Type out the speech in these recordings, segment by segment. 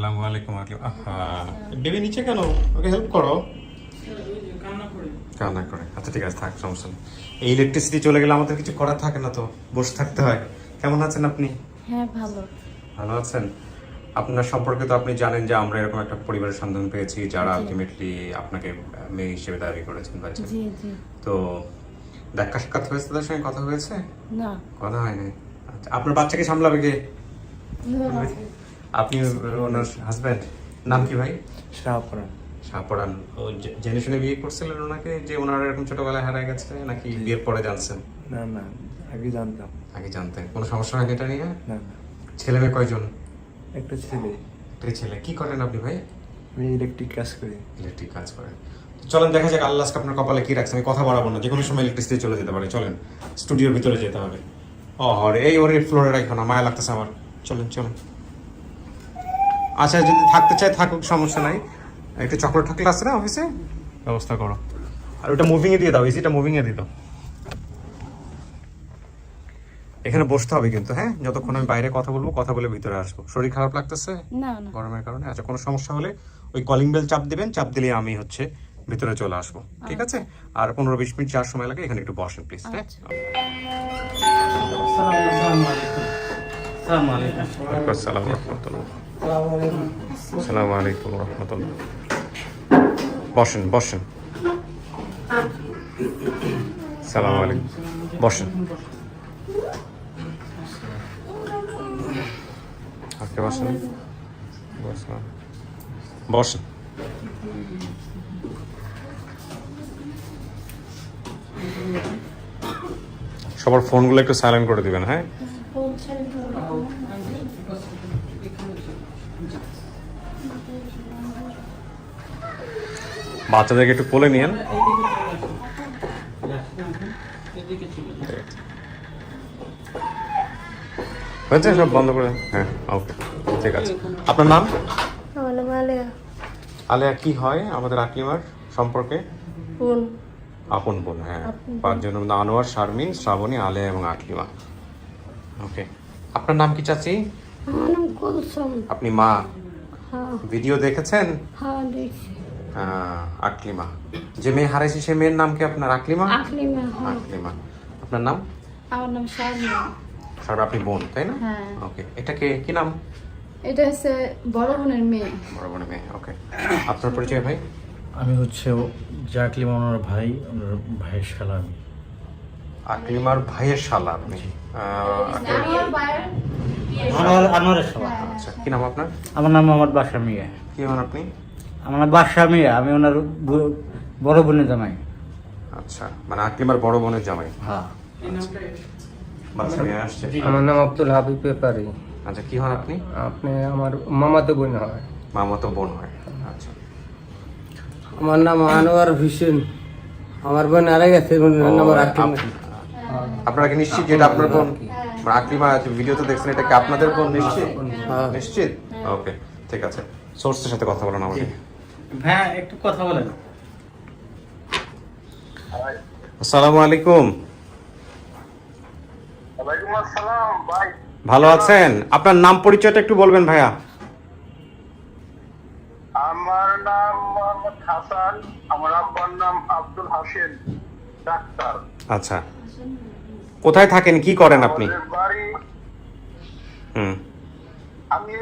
আসসালামু আলাইকুম আহা। বেবি নিচে কেন? ওকে হেল্প করো। কান্না করে। আচ্ছা ঠিক আছে থাক সমস্যা নেই। এই ইলেকট্রিসিটি চলে গেলে আমাদের কিছু করার থাকে না তো বসে থাকতে হয়। কেমন আছেন আপনি? হ্যাঁ ভালো। ভালো আছেন? আপনার সম্পর্কে তো আপনি জানেন যে আমরা এরকম একটা পরিবারের সন্ধান পেয়েছি যারা আলটিমেটলি আপনাকে মেয়ে হিসেবে দাবি করেছেন বাচ্চা জি জি। তো দেখা সাক্ষাৎ হয়েছে তাদের সঙ্গে? কথা হয়েছে? না। কথা হয়নি। আচ্ছা আপনার বাচ্চাকে সামলাবে কে? আপনি ওনার হাজব্যান্ড নাম কি ভাই? শাহপুরা শাহপরান ও জে- জেনে শুনে বিয়ে করছিলেন ওনাকে যে ওনার এরকম ছোটবেলায় হারায় গেছে নাকি বিয়ের পরে জানছেন? না না আগে জানতাম। আগে জানতেন। কোনো সমস্যা হয়নি এটা নিয়ে? না না। ছেলে মেয়ে কয়জন? একটা ছেলে। একটা ছেলে। কি করেন আপনি ভাই? আমি ইলেকট্রিক কাজ করি। ইলেকট্রিক কাজ করেন। চলেন দেখা যাক আল্লাহ আপনার কপালে কি রাখছে। আমি কথা বাড়াবো না যে কোনো সময় ইলেকট্রিসিটি চলে যেতে পারে। চলেন স্টুডিওর ভিতরে যেতে হবে। ও হরে এই ওর ফ্লোরে রাখো না মায়া লাগতেছে আমার। চলেন চলেন। আচ্ছা যদি থাকতে চাই থাকুক সমস্যা নাই। একটা চকলেট টকলেট আছে না অফিসে ব্যবস্থা করো। আর ওটা মুভিংয়ে দিয়ে দাও এসিটা মুভিংয়ে দিয়ে দাও। এখানে বসতে হবে কিন্তু হ্যাঁ? যতক্ষণ আমি বাইরে কথা বলব কথা বলে ভিতরে আসব। শরীর খারাপ লাগতেছে? না না। গরমের কারণে? আচ্ছা কোনো সমস্যা হলে ওই কলিং বেল চাপ দিবেন চাপ দিলে আমি হচ্ছে ভিতরে চলে আসব। ঠিক আছে? আর পনেরো বিশ মিনিট যাওয়ার সময় লাগে এখানে একটু বসেন প্লিজ হ্যাঁ? আচ্ছা। আসসালামু রহমতুল্লাহ। আসসালামু আলাইকুম রহমতুল্লাহ। বসেন বসেন। সালাম আলাইকুম বসেন। আপনি বসেন। বসেন। সবার ফোনগুলো একটু সাইলেন্ট করে দিবেন হ্যাঁ? বাচ্চাদেরকে একটু কোলে নিয়েন। হয়েছে সব বন্ধ করে? হ্যাঁ ওকে ঠিক আছে। আপনার নাম? আলেয়া। আলেয়া কি হয় আমাদের আকলিমার সম্পর্কে? আপন বোন হ্যাঁ। পাঁচজনের মধ্যে আনোয়ার শারমিন শ্রাবণী আলেয়া এবং আকলিমা ওকে আপনার নাম কি চাচি? আমার নাম কুলসুম। আপনি মা? হ্যাঁ। ভিডিও দেখেছেন? হ্যাঁ দেখছি। আকলিমা। যে মেয়ে হারাইছে সে মেয়ের নাম কি আপনার? আকলিমা? আকলিমা হ্যাঁ। আকলিমা। আপনার নাম? আমার নাম শারমিন স্যার আপনি বোন তাই না? হ্যাঁ। ওকে এটা কে? কি নাম? এটা হচ্ছে বড় বোনের মেয়ে। বড় বোনের মেয়ে ওকে আপনার পরিচয় ভাই? আমি হচ্ছে জাকলিম ওনার ভাই ওনার ভাইয়ের শালা আমি। আকলিমার ভাইয়ের শালা আপনি। আমার আনোয়ারের শালা। আচ্ছা কি নাম আপনার? আমার নাম মোহাম্মদ বাসা মিয়া। কি হন আপনি? আমার নাম বাসা মিয়া আমি ওনার বড় বোনের জামাই। আচ্ছা মানে আকলিমার বড় বোনের জামাই। হ্যাঁ। আমার নাম আব্দুল হাবিব পেপারি আচ্ছা কি হন আপনি? আপনি আমার মামাতো বোন হয়। মামাতো বোন হয়। আচ্ছা। আমার নাম আনোয়ার হোসেন। আমার বোন আরে গেছে আমার আপ- আপনারা কি নিশ্চিত যে এটা আপনার বোন মানে আকলিমা ভিডিও তো দেখছেন এটা কি আপনাদের বোন নিশ্চিত? নিশ্চিত? ওকে ঠিক আছে। সোর্সের সাথে কথা বলেন আমাকে হ্যাঁ একটু কথা বলেন। আসসালামু আলাইকুম। ওয়ালাইকুম আসসালাম ভাই। ভালো আছেন? আপনার নাম পরিচয়টা একটু বলবেন ভাইয়া। আমার নাম মোহাম্মদ হাসান আমার আব্বার নাম আব্দুল হাসিন ডাক্তার। আচ্ছা। কোথায় থাকেন কি করেন আপনি? হুম। আমি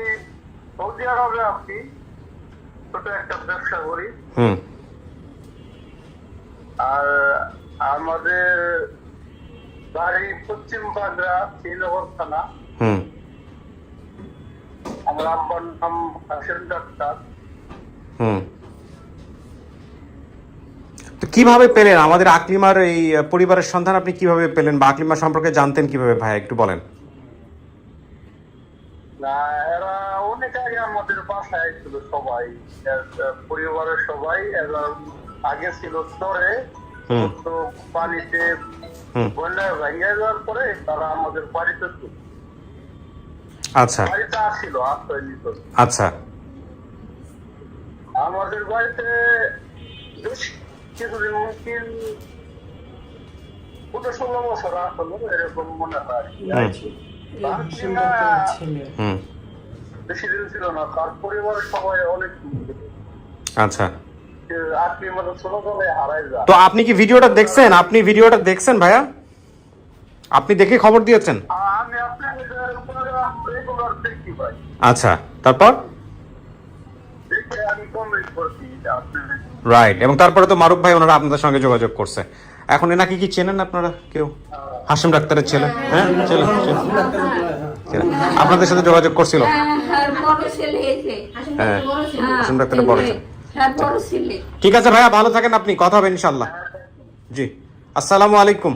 সৌদি আরবে আছি ছোট একটা ব্যবসা করি। হুম। আর আমাদের বাড়ি পশ্চিম বাগড়া শ্রীনগর থানা হুম। আমার আব্বার নাম হাসিন ডাক্তার। হুম। তো কীভাবে পেলেন? আমাদের আকলিমার এই পরিবারের সন্ধান আপনি কীভাবে পেলেন বা আকলিমা সম্পর্কে জানতেন কীভাবে ভাই? একটু বলেন। না এরা অনেক আগে আমাদের বাসায় ছিল সবাই। পরিবারের সবাই। এরা আগে ছিল হুম। তো পানিতে হুম। বন্যায় ভেঙে যাওয়ার পরে তারা আমাদের বাড়িতে ছিল। আচ্ছা। বাড়িতে আসছিল আশ্রয় নিত। আচ্ছা। আমাদের বাড়িতে বেশ ষোলো বছর আসলো এরকম মনে হয় বেশি দিন ছিল না তার পরিবারের সবাই অনেক আচ্ছা। মানে তো আপনি কি ভিডিওটা দেখছেন? আপনি ভিডিওটা দেখছেন ভাইয়া? আপনি দেখে খবর দিয়েছেন? আচ্ছা তারপর? আমি কমেন্ট করছি আপনি রাইট এবং তারপরে তো মারুফ ভাই ওনারা আপনাদের সঙ্গে যোগাযোগ করছে। এখন এনাকে কি চেনেন আপনারা কেউ? হাসিম ডাক্তারের ছেলে। হ্যাঁ? ছেলে। আপনাদের সাথে যোগাযোগ করছিল? হ্যাঁ হ্যাঁ হাসিম ডাক্তারের হ্যাঁ বড় ছেলে। ঠিক আছে ভাইয়া ভালো থাকেন আপনি। কথা হবে ইনশাল্লাহ জি। আসসালামু আলাইকুম।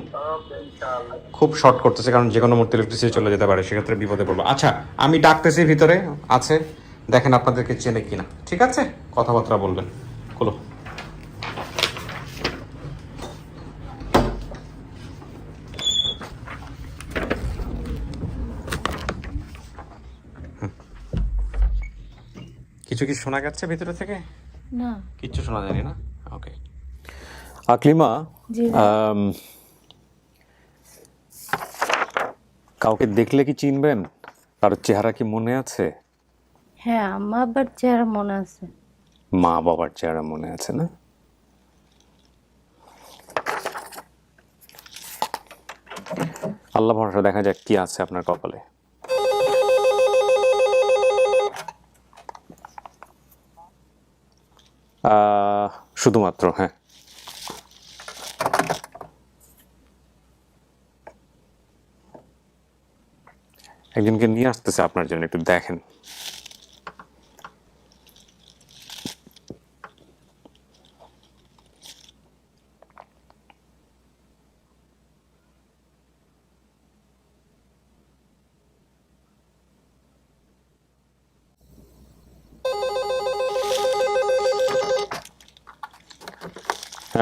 খুব শর্ট করতেছে কারণ যে কোনো মুহূর্তে ইলেকট্রিসিটি চলে যেতে পারে সেক্ষেত্রে বিপদে পড়ব। আচ্ছা আমি ডাকতেছি ভিতরে আছে। দেখেন আপনাদেরকে চেনে কিনা। ঠিক আছে? কথাবার্তা বলবেন। খোলো। কিছু কি শোনা যাচ্ছে ভিতরে থেকে? না। কিচ্ছু শোনা যায়নি না? ওকে। আকলিমা জি। কাউকে দেখলে কি চিনবেন? কারোর চেহারা কি মনে আছে? হ্যাঁ আমার বাবার চেহারা মনে আছে। মা বাবার চেহারা মনে আছে না? আল্লাহ ভরসা দেখা যাক কি আছে আপনার কপালে। শুধুমাত্র হ্যাঁ। একজনকে নিয়ে আসতেছে আপনার জন্য একটু দেখেন।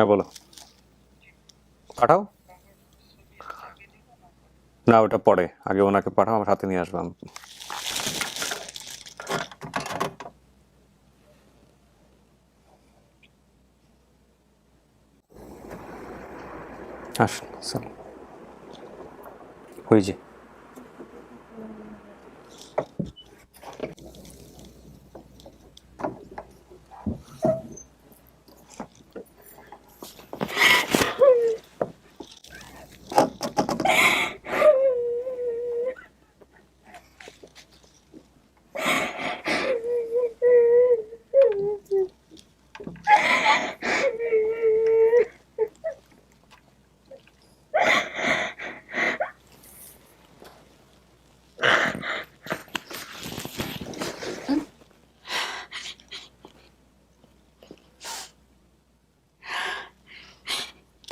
হ্যাঁ বলো। পাঠাও। না, ওটা পরে। আগে ওনাকে পাঠাও, আমার সাথে নিয়ে আসবাম আসুন ওই যে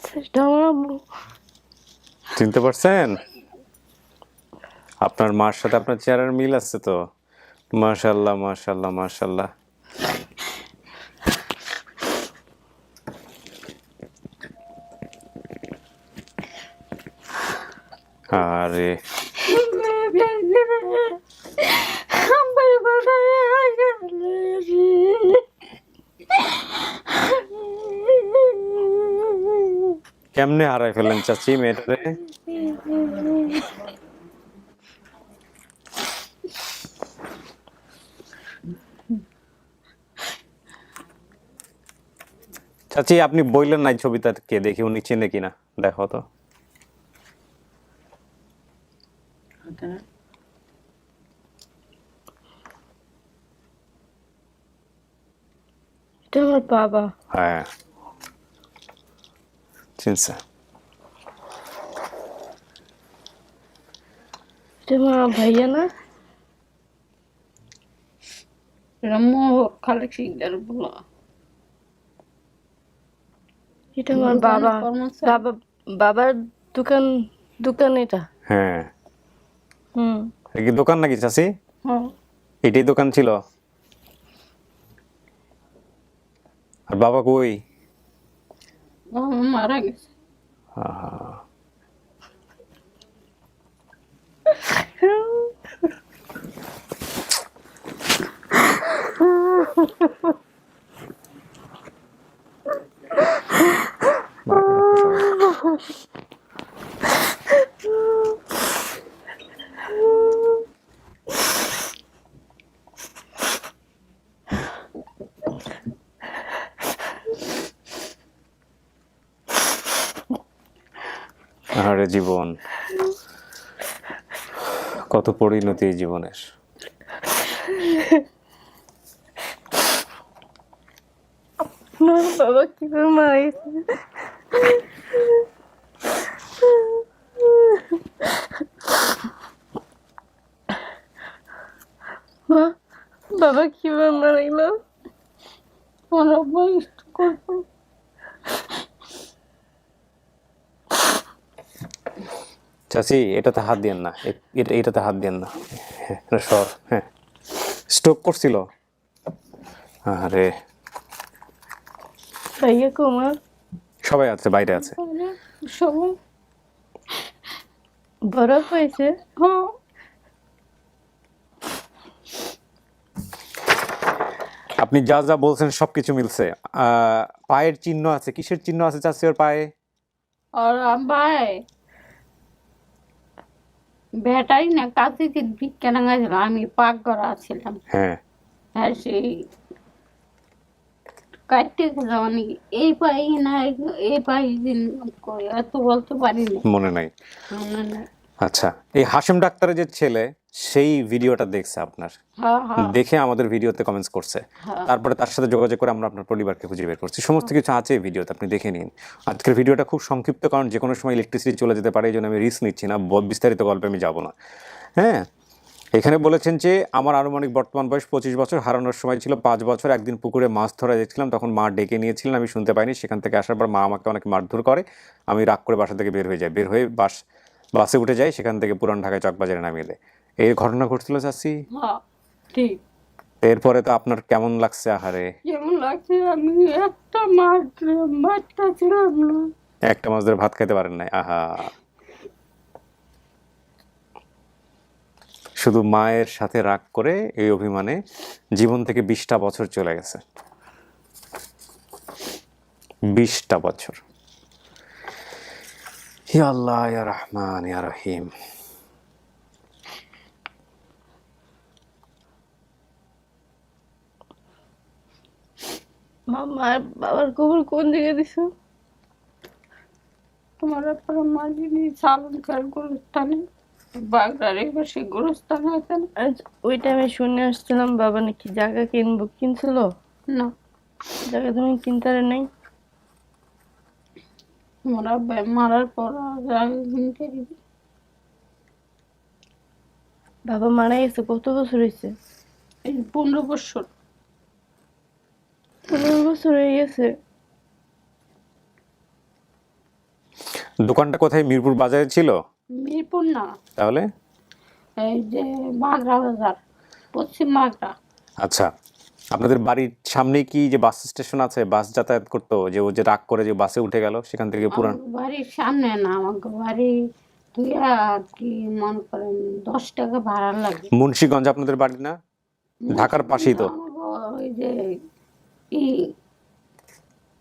সেটা আমার আম্মু চিনতে পারছেন? আপনার মার সাথে আপনার চেহারার মিল আছে তো? মাশাল্লাহ মাশাল্লাহ মাশাল্লাহ আরে। কেমনে হারাই ফেলেন চাচি মেয়েটারে? চাচি আপনি বললেন নাই ছবিটা কে দেখি উনি চেনে কিনা? দেখো তো। এটা আমার বাবা। হ্যাঁ। চিনছে। এটা আমার ভাইয়া না? রাম্মু খালে শিকদার বলো। এটা আমার বাবা বাবার দোকান দোকান এটা। হ্যাঁ। হুম। দোকান নাকি চাষি হ্যাঁ। এটাই দোকান ছিল? আর বাবা কই? মারা গেছে। হ্যাঁ আরে জীবন কত পরিণতি জীবনের। বাবা কীভাবে মারা বাবা কীভাবে মারা গেল বয়স করতো চাচি এটাতে হাত দিয়েন না। এটা এটাতে হাত দিয়েন না। এটা সর হ্যাঁ। স্ট্রোক করছিল। আরে। ভাইয়া কুমার সবাই আছে বাইরে আছে। সবাই? বরফ হয়েছে? হ্যাঁ। আপনি যা যা বলছেন সবকিছু মিলছে। পায়ের চিহ্ন আছে কিসের চিহ্ন আছে চাচি ওর পায়ে? আর ভাই বেটাই না কাছে যে ভিক্ষা নাঙ্গা ছিল আমি পাক করা ছিলাম। হ্যাঁ। আর সেই কাটতে গেলাম মানে এই পাই না এই পাই দিন এত বলতে পারি না মনে নাই। না, না। আচ্ছা এই হাসিম ডাক্তারের যে ছেলে সেই ভিডিওটা দেখছে আপনার। হ্যাঁ হ্যাঁ। দেখে আমাদের ভিডিওতে কমেন্টস করছে। হ্যাঁ। তারপরে তার সাথে যোগাযোগ করে আমরা আপনার পরিবারকে খুঁজে বের করছি। সমস্ত কিছু আছে এই ভিডিওতে আপনি দেখে নিন। আজকের ভিডিওটা খুব সংক্ষিপ্ত কারণ যে কোনো সময় ইলেকট্রিসিটি চলে যেতে পারে এই জন্য আমি রিস্ক নিচ্ছি না। বিস্তারিত গল্পে আমি যাব না। হ্যাঁ? এখানে বলেছেন যে আমার আনুমানিক বর্তমান বয়স পঁচিশ বছর। হারানোর সময় ছিল পাঁচ বছর। একদিন পুকুরে মাছ ধরা দেখছিলাম তখন মা ডেকে নিয়েছিলেন। আমি শুনতে পাইনি। সেখান থেকে আসার পর মা আমাকে অনেক মারধর করে। আমি রাগ করে বাসা থেকে বের হয়ে যাই। বের হয়ে বাস বাসে উঠে যাই। সেখান থেকে পুরান ঢাকায় চকবাজারে নামিয়ে দেয়। এই ঘটনা ঘটছিল ঠিক। এরপরে তো আপনার কেমন লাগছে আহারে? যেমন লাগছে? আমি একটা মাছ বাচ্চা ছিলাম না। একটা মাছ ধরে ভাত খাইতে পারেন নাই আহা। শুধু মায়ের সাথে রাগ করে এই অভিমানে জীবন থেকে বিশটা বছর চলে গেছে। বিশটা বছর। হি আল্লাহ ইয়া রহমান ইয়া রহিম। মা মার বাবার কবর কোন দিকে দিছো? তোমার আপনার মাঝিনি চালনকার গোরস্থানে বাগড়ার এবার সেই গোরস্থান আছে না আজ ওই টাইমে শুনে আসছিলাম বাবা নাকি জায়গা কিনবো কিনছিল? না। জায়গা তুমি কিনতে নাই? তোমার আব্বা মারার পর আগে কিনতে দিবি বাবা মারা গেছে কত বছর হয়েছে এই পনেরো বছর। বছর হয়ে গেছে। দোকানটা কোথায়? মিরপুর বাজারে ছিল? মিরপুর না। তাহলে? এই যে বাগড়া বাজার পশ্চিম বাগড়া। আচ্ছা আপনাদের বাড়ির সামনে কি যে বাস স্টেশন আছে বাস যাতায়াত করতো? যে ও যে রাগ করে যে বাসে উঠে গেল সেখান থেকে পুরান বাড়ির সামনে না আমাকে বাড়ি তুই আর কি মনে করেন দশ টাকা ভাড়া লাগে। মুন্সিগঞ্জ আপনাদের বাড়ি না? ঢাকার পাশেই তো। ওই যে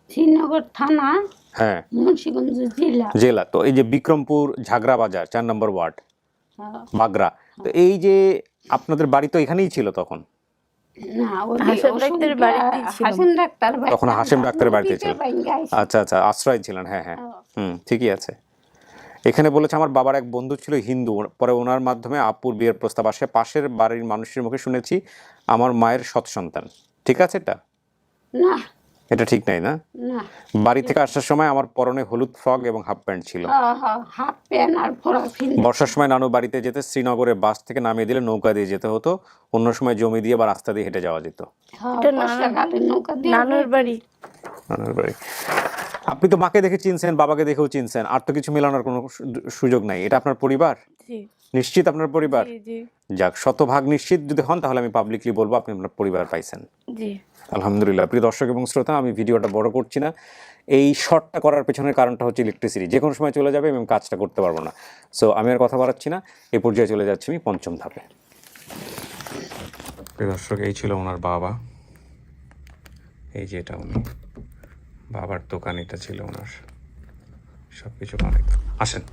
শ্রীনগর থানা হ্যাঁ। মুন্সিগঞ্জ জেলা। জেলা। তো এই যে বিক্রমপুর ঝাগড়া বাজার চার নম্বর ওয়ার্ড হ্যাঁ। বাগরা তো এই যে আপনাদের বাড়ি তো এখানেই ছিল তখন? না ডাক্তারের তখন হাসেম বাড়িতে আইছে। আচ্ছা আচ্ছা আশ্রয় ছিলেন হ্যাঁ। হ্যাঁ। হুম ঠিকই আছে। এখানে বলেছে আমার বাবার এক বন্ধু ছিল হিন্দু। পরে ওনার মাধ্যমে আপুর বিয়ের প্রস্তাব আসে। পাশের বাড়ির মানুষের মুখে শুনেছি আমার মায়ের সৎ সন্তান। ঠিক আছে এটা? না এটা ঠিক নাই না? না। বাড়ি থেকে আসার সময় আমার পরনে হলুদ ফ্রক এবং হাফ প্যান্ট ছিল। হাফ প্যান্ট আর ফরাক বর্ষার সময় নানু বাড়িতে যেতে শ্রীনগরে বাস থেকে নামিয়ে দিলে নৌকা দিয়ে যেতে হতো। অন্য সময় জমি দিয়ে বা রাস্তা দিয়ে হেঁটে যাওয়া যেত। দিয়ে নানুর বাড়ি। নানুর বাড়ি। আপনি তো মাকে দেখে চিনছেন বাবাকে দেখেও চিনছেন। আর তো কিছু মেলানোর কোনো সু- সুযোগ নাই। এটা আপনার পরিবার? জি। নিশ্চিত আপনার পরিবার? যাক শতভাগ নিশ্চিত যদি হন তাহলে আমি পাবলিকলি বলব আপনি আপনার পরিবার পাইছেন। আলহামদুলিল্লাহ প্রিয় দর্শক এবং শ্রোতা আমি ভিডিওটা বড় করছি না। এই শর্টটা করার পেছনের কারণটা হচ্ছে ইলেকট্রিসিটি যে কোনো সময় চলে যাবে এবং কাজটা করতে পারব না। সো আমি আর কথা বাড়াচ্ছি না। এই পর্যায়ে চলে যাচ্ছি আমি পঞ্চম ধাপে। প্রিয় দর্শক এই ছিল ওনার বাবা। এই যে এটা উনি বাবার দোকান এটা ছিল ওনার। সব কিছু কানেক্ট আসেন।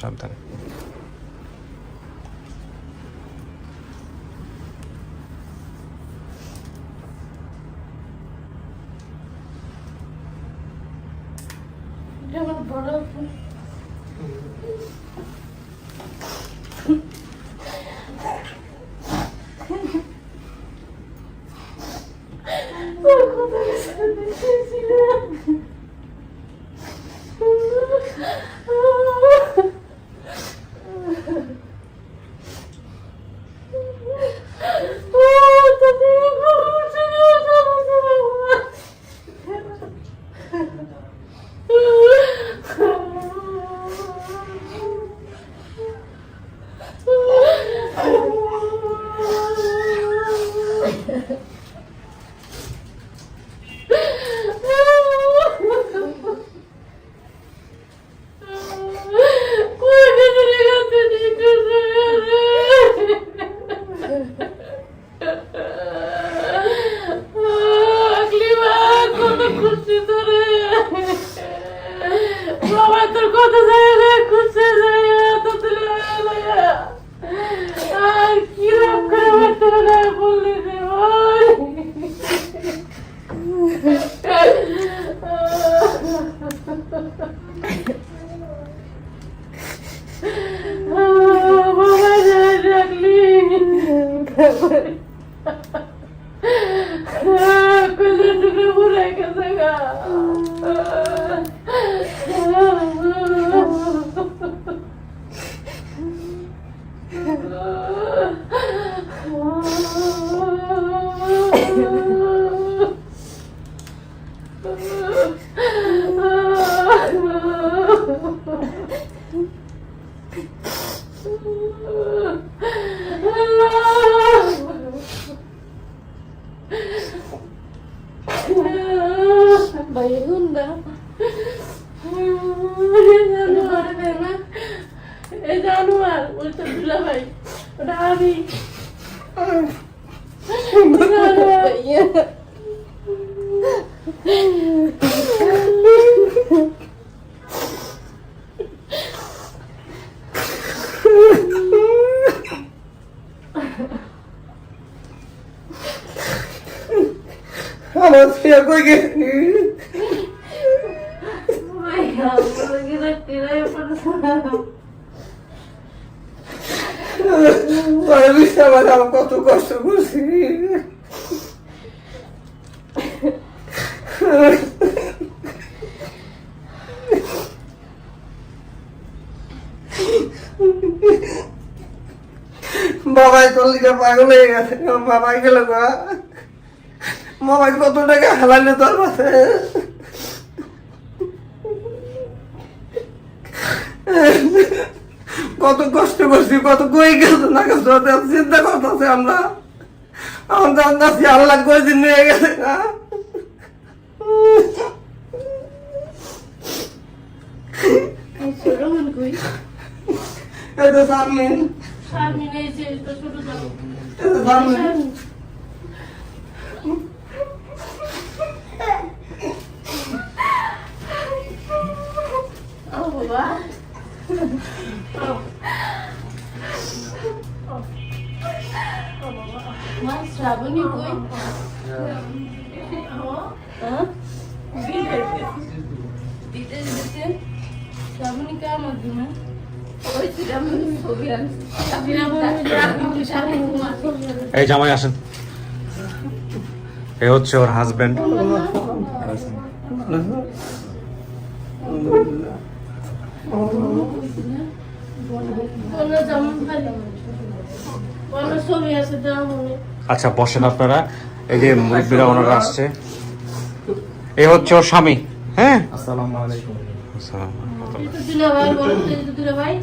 সাবধানে। বড় Bayılında. জানোয়ার না এই জানোয়ার ওই তো দুলা ভাই ওটা আমি আমার ছেলে কই গেছি আমার আমার কত কষ্ট করছি। বাবাই চল্লিশে পাগল হয়ে গেছে বাবাই গেল গা। বাবাই কত টাকা হালালে তোর কাছে? কত কষ্ট করছি কত কই গেছে না গেছে চিন্তা করতেছে আমরা। আমার জানতেছি আল্লাহ কই দিন নিয়ে গেছে না? এই তো সামনে। এই তো মাধ্যমে এই জামাই আসেন। এ হচ্ছে ওর হাজবেন্ড আচ্ছা বসেন আপনারা। এই যে মুরব্বীরা ওনারা আসছে। এ হচ্ছে ওর স্বামী হ্যাঁ? আসসালামু আলাইকুম। ভাই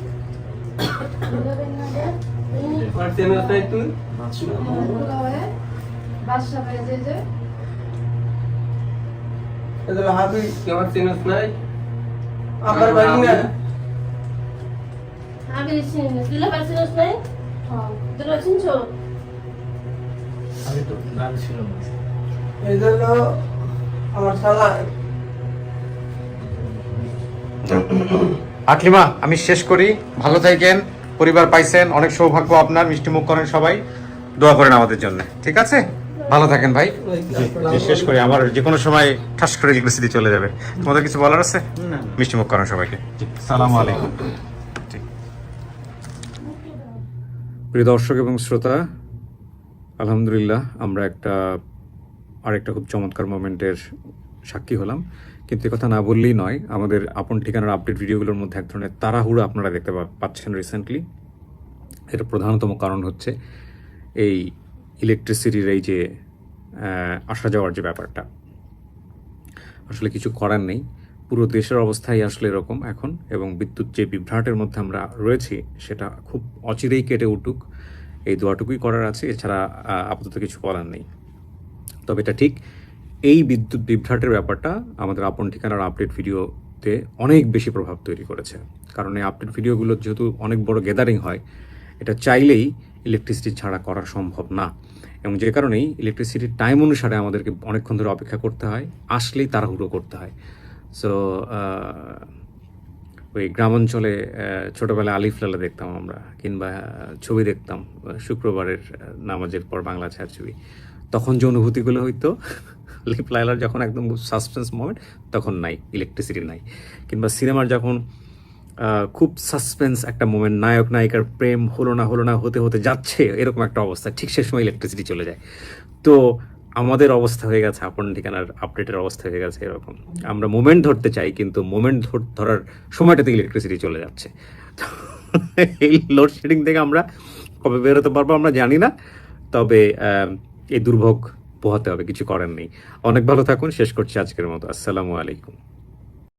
হাবি আমার চেনস নাই? আমার বাড়ি না? আমি নাই? দিলে চিনছো? আমি তো গান ছিল না। এই জন্য আমার শালা আকলিমা আমি শেষ করি। ভালো থাকেন পরিবার পাইছেন অনেক সৌভাগ্য আপনার মিষ্টি মুখ করেন সবাই। দোয়া করেন আমাদের জন্য। ঠিক আছে? ভালো থাকেন ভাই। জি, শেষ করি আমার যে কোনো সময় ঠাস করে ইলেকট্রিসিটি চলে যাবে। তোমাদের কিছু বলার আছে? মিষ্টি মুখ করেন সবাইকে। সালাম আলাইকুম। প্রিয় দর্শক এবং শ্রোতা আলহামদুলিল্লাহ আমরা একটা আরেকটা খুব চমৎকার মোমেন্টের সাক্ষী হলাম। কিন্তু এ কথা না বললেই নয় আমাদের আপন ঠিকানার আপডেট ভিডিওগুলোর মধ্যে এক ধরনের তাড়াহুড়ো আপনারা দেখতে পাচ্ছেন রিসেন্টলি এর প্রধানতম কারণ হচ্ছে এই ইলেকট্রিসিটির এই যে আসা যাওয়ার যে ব্যাপারটা। আসলে কিছু করার নেই। পুরো দেশের অবস্থাই আসলে এরকম এখন এবং বিদ্যুৎ যে বিভ্রাটের মধ্যে আমরা রয়েছি, সেটা খুব অচিরেই কেটে উঠুক। এই দোয়াটুকুই করার আছে, এছাড়া আপাতত কিছু করার নেই। তবে এটা ঠিক, এই বিদ্যুৎ বিভ্রাটের ব্যাপারটা আমাদের আপন ঠিকানার আপডেট ভিডিওতে অনেক বেশি প্রভাব তৈরি করেছে। কারণ এই আপডেট ভিডিওগুলো যেহেতু অনেক বড় গ্যাদারিং হয়, এটা চাইলেই ইলেকট্রিসিটি ছাড়া করা সম্ভব না। এবং যে কারণেই ইলেকট্রিসিটির টাইম অনুসারে আমাদেরকে অনেকক্ষণ ধরে অপেক্ষা করতে হয়, আসলেই তাড়াহুড়ো করতে হয়। সো ওই গ্রামাঞ্চলে ছোটবেলায় আলিফ লালা দেখতাম আমরা, কিংবা ছবি দেখতাম, শুক্রবারের নামাজের পর বাংলা ছাড় ছবি তখন যে অনুভূতিগুলো হইতো লিপ লাইলার যখন একদম সাসপেন্স মোমেন্ট তখন নাই ইলেকট্রিসিটি নাই। কিংবা সিনেমার যখন খুব সাসপেন্স একটা মোমেন্ট নায়ক, নায়িকার প্রেম হলো না হলো না, হতে হতে যাচ্ছে, এরকম একটা অবস্থা। ঠিক সে সময় ইলেকট্রিসিটি চলে যায়। তো আমাদের অবস্থা হয়ে গেছে, আপন ঠিকানার আপডেটের অবস্থা হয়ে গেছে এরকম। আমরা মোমেন্ট ধরতে চাই, কিন্তু মোমেন্ট ধরার সময়টাতে ইলেকট্রিসিটি চলে যাচ্ছে। এই লোডশেডিং থেকে আমরা কবে বেরোতে পারব আমরা জানি না, তবে এই দুর্ভোগ পোহাতে হবে, কিছু করার নেই। অনেক ভালো থাকুন, শেষ করছি আজকের মতো। আসসালামু আলাইকুম।